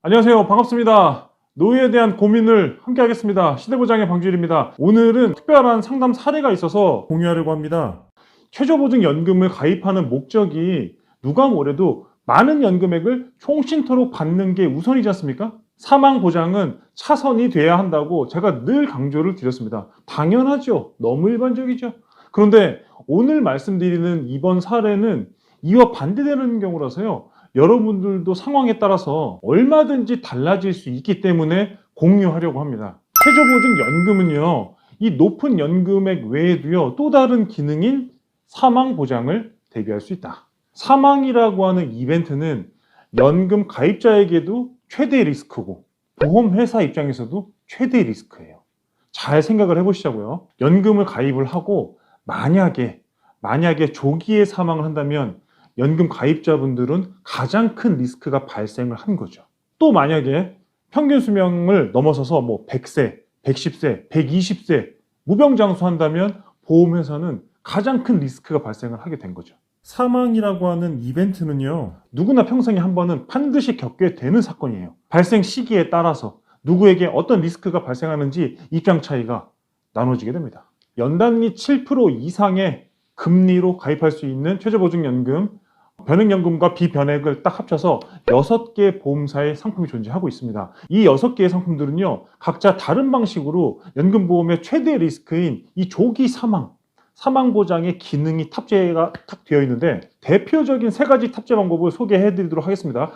안녕하세요. 반갑습니다. 노후에 대한 고민을 함께 하겠습니다. 시대보장의 방주일입니다. 오늘은 특별한 상담 사례가 있어서 공유하려고 합니다. 최저보증연금을 가입하는 목적이 누가 뭐래도 많은 연금액을 총신토록 받는 게 우선이지 않습니까? 사망보장은 차선이 돼야 한다고 제가 늘 강조를 드렸습니다. 당연하죠. 너무 일반적이죠. 그런데 오늘 말씀드리는 이번 사례는 이와 반대되는 경우라서요. 여러분들도 상황에 따라서 얼마든지 달라질 수 있기 때문에 공유하려고 합니다. 최저보증연금은요, 이 높은 연금액 외에도요, 또 다른 기능인 사망 보장을 대비할 수 있다. 사망이라고 하는 이벤트는 연금 가입자에게도 최대 리스크고, 보험회사 입장에서도 최대 리스크예요. 잘 생각을 해보시자고요. 연금을 가입을 하고, 만약에, 만약에 조기에 사망을 한다면 연금 가입자분들은 가장 큰 리스크가 발생을 한 거죠. 또 만약에 평균 수명을 넘어서서 뭐 100세, 110세, 120세 무병장수한다면 보험회사는 가장 큰 리스크가 발생을 하게 된 거죠. 사망이라고 하는 이벤트는요, 누구나 평생에 한 번은 반드시 겪게 되는 사건이에요. 발생 시기에 따라서 누구에게 어떤 리스크가 발생하는지 입장 차이가 나눠지게 됩니다. 연단리 7% 이상의 금리로 가입할 수 있는 최저보증연금 변액연금과 비변액을 딱 합쳐서 6개 보험사의 상품이 존재하고 있습니다. 이 6개의 상품들은요, 각자 다른 방식으로 연금보험의 최대 리스크인 이 조기 사망, 사망보장의 기능이 탑재가 딱 되어 있는데, 대표적인 세 가지 탑재 방법을 소개해 드리도록 하겠습니다.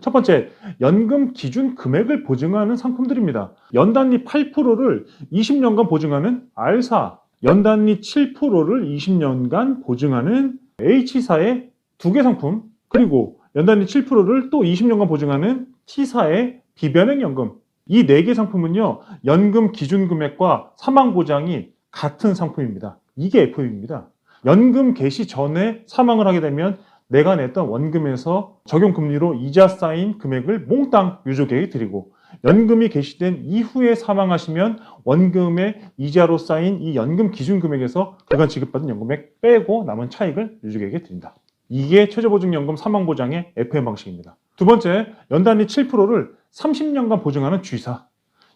첫 번째, 연금 기준 금액을 보증하는 상품들입니다. 연단리 8%를 20년간 보증하는 R사, 연단리 7%를 20년간 보증하는 H사의 두 개 상품, 그리고 연단리 7%를 또 20년간 보증하는 T사의 비변액연금. 이 네 개 상품은요, 연금 기준 금액과 사망 보장이 같은 상품입니다. 이게 FM입니다. 연금 개시 전에 사망을 하게 되면 내가 냈던 원금에서 적용금리로 이자 쌓인 금액을 몽땅 유족에게 드리고 연금이 개시된 이후에 사망하시면 원금의 이자로 쌓인 이 연금 기준 금액에서 그간 지급받은 연금액 빼고 남은 차익을 유족에게 드린다. 이게 최저보증연금 사망보장의 FM 방식입니다. 두 번째, 연단리 7%를 30년간 보증하는 G사.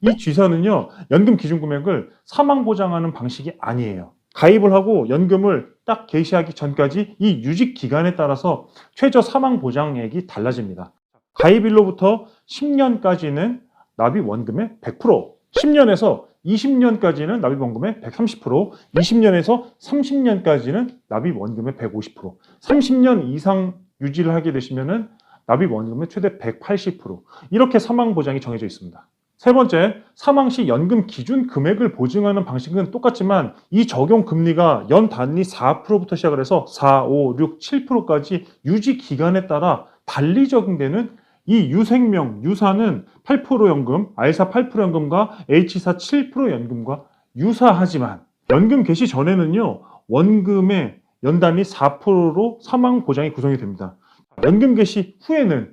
이 G사는요, 연금 기준 금액을 사망보장하는 방식이 아니에요. 가입을 하고 연금을 딱 개시하기 전까지 이 유직 기간에 따라서 최저 사망 보장액이 달라집니다. 가입일로부터 10년까지는 납입 원금의 100%, 10년에서 20년까지는 납입 원금의 130%, 20년에서 30년까지는 납입 원금의 150%, 30년 이상 유지를 하게 되시면은 납입 원금의 최대 180% 이렇게 사망 보장이 정해져 있습니다. 세 번째, 사망 시 연금 기준 금액을 보증하는 방식은 똑같지만 이 적용 금리가 연 단위 4%부터 시작을 해서 4, 5, 6, 7%까지 유지 기간에 따라 달리 적용되는 이 유생명, 유사는 8% 연금, R사 8% 연금과 H사 7% 연금과 유사하지만 연금 개시 전에는요, 원금의 연단위 4%로 사망 보장이 구성이 됩니다. 연금 개시 후에는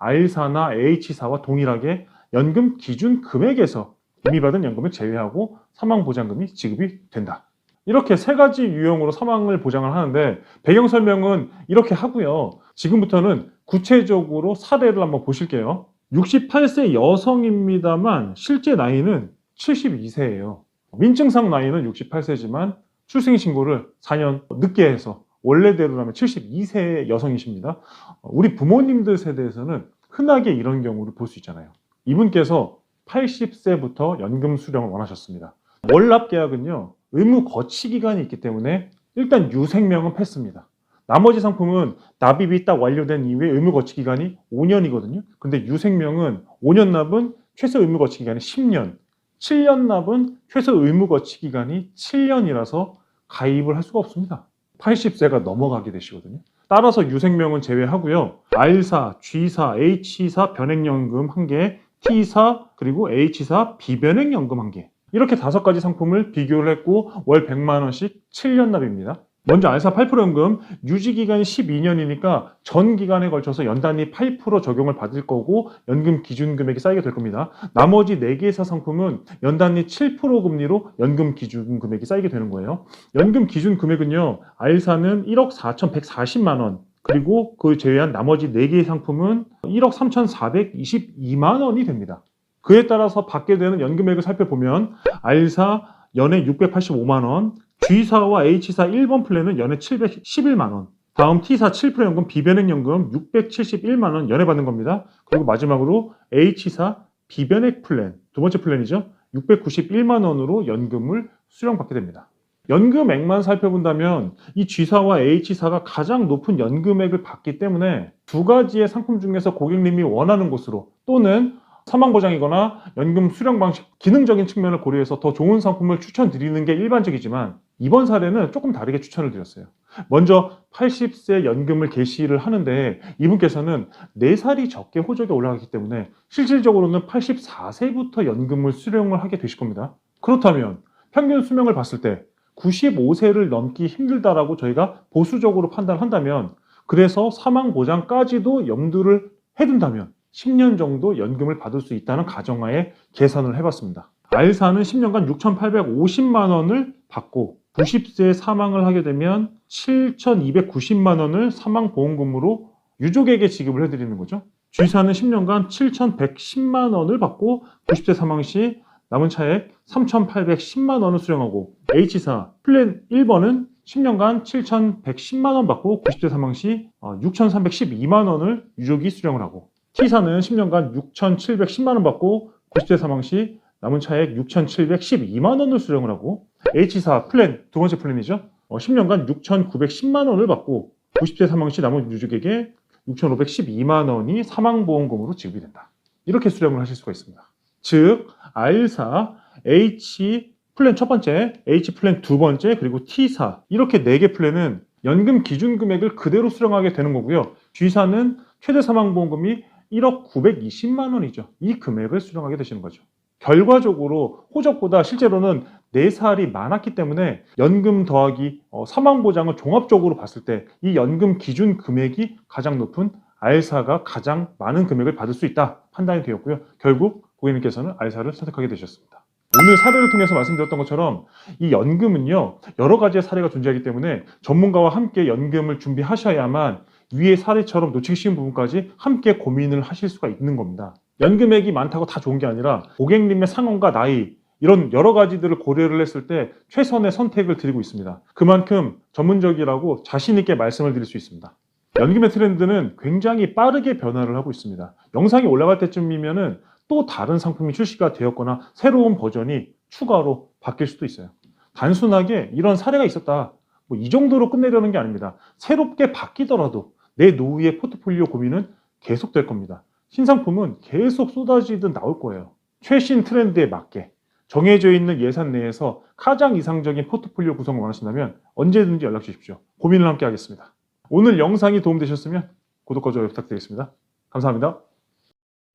R사나 H사와 동일하게 연금 기준 금액에서 이미 받은 연금을 제외하고 사망 보장금이 지급이 된다. 이렇게 세 가지 유형으로 사망을 보장을 하는데 배경 설명은 이렇게 하고요. 지금부터는 구체적으로 사례를 한번 보실게요. 68세 여성입니다만 실제 나이는 72세예요. 민증상 나이는 68세지만 출생신고를 4년 늦게 해서 원래대로라면 72세의 여성이십니다. 우리 부모님들 세대에서는 흔하게 이런 경우를 볼 수 있잖아요. 이분께서 80세부터 연금 수령을 원하셨습니다. 월납 계약은요, 의무 거치 기간이 있기 때문에 일단 유생명은 패스입니다. 나머지 상품은 납입이 딱 완료된 이후에 의무 거치 기간이 5년이거든요. 근데 유생명은 5년 납은 최소 의무 거치 기간이 10년, 7년 납은 최소 의무 거치 기간이 7년이라서 가입을 할 수가 없습니다. 80세가 넘어가게 되시거든요. 따라서 유생명은 제외하고요. R사, G사, H사 변액연금 한 개, T사 그리고 H사 비변액연금 한 개. 이렇게 다섯 가지 상품을 비교를 했고 월 100만 원씩 7년 납입니다. 먼저 알사 8% 연금 유지 기간이 12년이니까 전 기간에 걸쳐서 연단위 8% 적용을 받을 거고 연금 기준 금액이 쌓이게 될 겁니다. 나머지 4개의 상품은 연단위 7% 금리로 연금 기준 금액이 쌓이게 되는 거예요. 연금 기준 금액은요. 알사는 1억 4,140만 원 그리고 그 제외한 나머지 4개의 상품은 1억 3,422만 원이 됩니다. 그에 따라서 받게 되는 연금액을 살펴보면 알사 연에 685만 원, G사와 H사 1번 플랜은 연에 711만 원, 다음 T사 7% 연금 비변액 연금 671만 원 연에 받는 겁니다. 그리고 마지막으로 H사 비변액 플랜 두 번째 플랜이죠. 691만 원으로 연금을 수령받게 됩니다. 연금액만 살펴본다면 이 G사와 H사가 가장 높은 연금액을 받기 때문에 두 가지의 상품 중에서 고객님이 원하는 곳으로 또는 사망보장이거나 연금 수령 방식 기능적인 측면을 고려해서 더 좋은 상품을 추천드리는 게 일반적이지만 이번 사례는 조금 다르게 추천을 드렸어요. 먼저 80세 연금을 개시를 하는데 이분께서는 4살이 적게 호적에 올라가기 때문에 실질적으로는 84세부터 연금을 수령을 하게 되실 겁니다. 그렇다면 평균 수명을 봤을 때 95세를 넘기 힘들다라고 저희가 보수적으로 판단한다면 그래서 사망 보장까지도 염두를 해둔다면 10년 정도 연금을 받을 수 있다는 가정하에 계산을 해봤습니다. 알사는 10년간 6,850만 원을 받고 90세에 사망을 하게 되면 7,290만 원을 사망보험금으로 유족에게 지급을 해드리는 거죠. G사는 10년간 7,110만 원을 받고 90세 사망 시 남은 차액 3,810만 원을 수령하고 H사 플랜 1번은 10년간 7,110만 원 받고 90세 사망 시 6,312만 원을 유족이 수령을 하고 T사는 10년간 6,710만 원 받고 90세 사망 시 남은 차액 6,712만 원을 수령을 하고 H사 플랜 두 번째 플랜이죠. 어, 10년간 6,910만 원을 받고 90세 사망 시 남은 유족에게 6,512만 원이 사망보험금으로 지급이 된다. 이렇게 수령을 하실 수가 있습니다. 즉 R사, H 플랜 첫 번째, H 플랜 두 번째, 그리고 T사 이렇게 네 개 플랜은 연금 기준 금액을 그대로 수령하게 되는 거고요. G사는 최대 사망보험금이 1억 920만 원이죠. 이 금액을 수령하게 되시는 거죠. 결과적으로 호적보다 실제로는 4살이 많았기 때문에 연금 더하기 어, 사망보장을 종합적으로 봤을 때 이 연금 기준 금액이 가장 높은 R사가 가장 많은 금액을 받을 수 있다 판단이 되었고요. 결국 고객님께서는 R사를 선택하게 되셨습니다. 오늘 사례를 통해서 말씀드렸던 것처럼 이 연금은요 여러 가지의 사례가 존재하기 때문에 전문가와 함께 연금을 준비하셔야만 위의 사례처럼 놓치기 쉬운 부분까지 함께 고민을 하실 수가 있는 겁니다. 연금액이 많다고 다 좋은 게 아니라 고객님의 상황과 나이 이런 여러 가지들을 고려를 했을 때 최선의 선택을 드리고 있습니다. 그만큼 전문적이라고 자신 있게 말씀을 드릴 수 있습니다. 연금의 트렌드는 굉장히 빠르게 변화를 하고 있습니다. 영상이 올라갈 때쯤이면은 또 다른 상품이 출시가 되었거나 새로운 버전이 추가로 바뀔 수도 있어요. 단순하게 이런 사례가 있었다. 뭐 이 정도로 끝내려는 게 아닙니다. 새롭게 바뀌더라도 내 노후의 포트폴리오 고민은 계속될 겁니다. 신상품은 계속 쏟아지듯 나올 거예요. 최신 트렌드에 맞게 정해져 있는 예산 내에서 가장 이상적인 포트폴리오 구성을 원하신다면 언제든지 연락 주십시오. 고민을 함께 하겠습니다. 오늘 영상이 도움되셨으면 구독과 좋아요 부탁드리겠습니다. 감사합니다.